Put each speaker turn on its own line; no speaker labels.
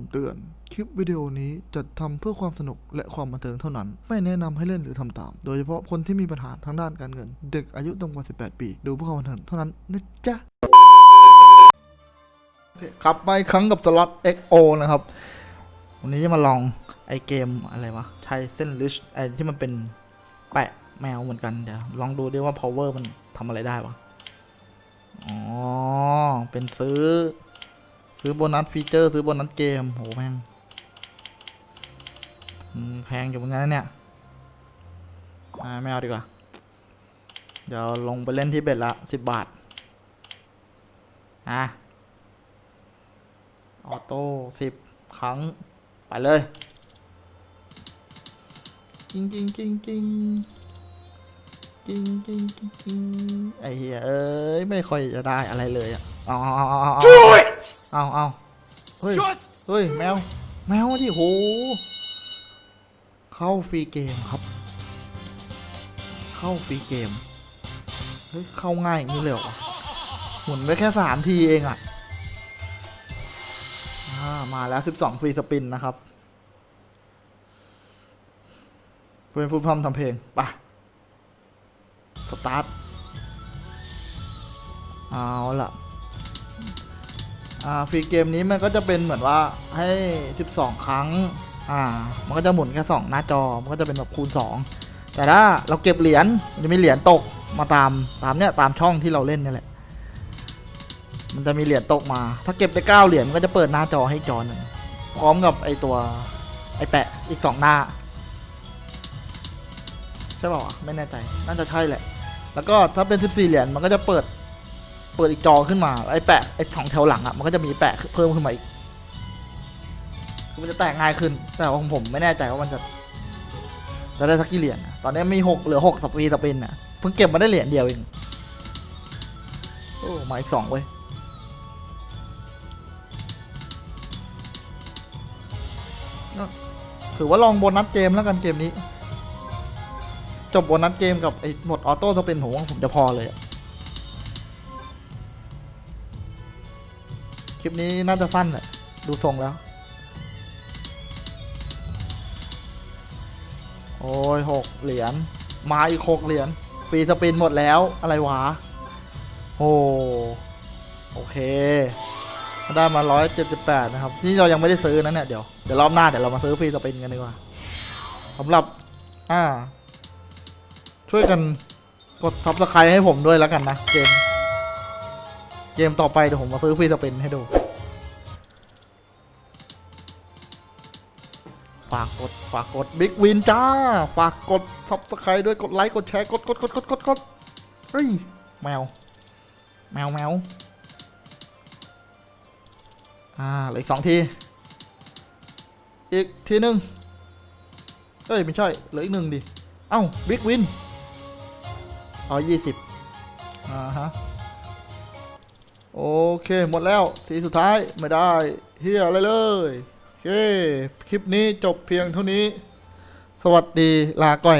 ำเตือน คลิปวิดีโอนี้จัดทำเพื่อความสนุกและความบันเทิงเท่านั้น ไม่แนะนำให้เล่นหรือทำตาม โดยเฉพาะคนที่มีปัญหาทางด้านการเงิน เด็กอายุต่ำกว่า 18 ปี ดูเพื่อความบันเทิงเท่านั้นนะจ๊ะครับมาอีกครั้งกับสล็อต XO นะครับ วันนี้จะมาลองไอเกมอะไรวะใช้เส้นลิชไอที่มันเป็นแปะแมวเหมือนกันเดี๋ยวลองดูดิว่า power มันทำอะไรได้วะ อ๋อ เป็นซื้อ ซื้อโบนัสฟีเจอร์ ซื้อโบนัสเกมโหแม่งแพงอยู่เหมือนกันเนี่ยไม่เอาดีกว่า เดี๋ยวลงไปเล่นที่เบ็ดละสิบบาท อะ ออโต้สิบครั้ง ไปเลยกิ๊งกิ๊งกิ๊งกิ๊งกิ๊งกิ๊งกิ๊งกิ๊งไอ้เหี้ยเอ้ย ไม่ค่อยจะได้อะไรเลยอะ อ๋อ เอาเอาเอา
Do it!
เอาเอาเฮ้ย
Just
เฮ้ย แมว แมวที่โห เข้าฟรีเกมครับ เข้าฟรีเกม เฮ้ย เข้าง่ายอย่างนี้เลยเหรอหมุนไปแค่สามทีเองอะ่ะอ่ามาแล้วสิบสองฟรีสปินนะครับเป็นผู้พร้อมทำเพลงไปะสตาร์ท เอาล่ะ อ่าฟรีเกมนี้มันก็จะเป็นเหมือนว่าให้ 12 ครั้งอ่ามันก็จะหมุนแค่2หน้าจอมันก็จะเป็นแบบคูณ 2 แต่ถ้าเราเก็บเหรียญมันจะมีเหรียญตกมาตามตามเนี้ยตามช่องที่เราเล่นนี่แหละมันจะมีเหรียญตกมา ถ้าเก็บได้9เหรียญมันก็จะเปิดหน้าจอให้จอหนึ่งพร้อมกับไอตัวไอแปะอีก 2 หน้าใช่ป่าวะไม่แน่ใจน่าจะใช่แหละ แล้วก็ถ้าเป็น 14 เหรียญมันก็จะเปิด ปิดอีกจอขึ้นมาไอ้แปะไอ้สองแถวหลังอะมันก็จะมีแปะเพิ่มขึ้นมาอีกมันจะแตกง่ายขึ้น แต่ของผมไม่แน่ใจว่ามันจะจะได้สักกี่เหรียญนะตอนนี้มีหกเหลือหกสปีสปินอะเพิ่งเก็บมาได้เหรียญเดียวเองโอ้มาอีกสองเว้ยถือว่าลองโบนัสเกมแล้วกันเกมนี้ จบโบนัสเกมกับไอ้หมดออโต้สปินผมว่าผมจะพอเลยอะ คลิปนี้น่าจะสั้นแหละดูทรงแล้ว โอ้ยหกเหรียญมาอีกหกเหรียญฟรีสปินหมดแล้วอะไรวะโอ้โอเคได้มาร้อยเจ็ดสิบแปดนะครับที่เรายังไม่ได้ซื้อนะเนี่ย เดี๋ยว เดี๋ยวรอบหน้า เดี๋ยวเรามาซื้อฟรีสปินกันดีกว่าสำหรับ อ่า ช่วยกันกดซับสไครต์ให้ผมด้วยแล้วกันนะเกม เกมต่อไปเดี๋ยวผมมาซื้อฟรีสเปนให้ดูฝากกดฝากกดบิ๊กวินจ้า ฝากกดซับสไครต์ด้วยกดไลค์กดแชร์กดกดกดกดกดกดเฮ้ยแมว แมวแมวอ่าเหลืออีกสองที อีกทีหนึ่งเอ้ย ไม่ใช่ เหลืออีกหนึ่งดิ เอ้าบิ๊กวินเอยี่สิบอ่าฮะ โอเคหมดแล้วสีสุดท้ายไม่ได้เฮียอะไรเลยโอเค คลิปนี้จบเพียงเท่านี้ สวัสดีลาก่อย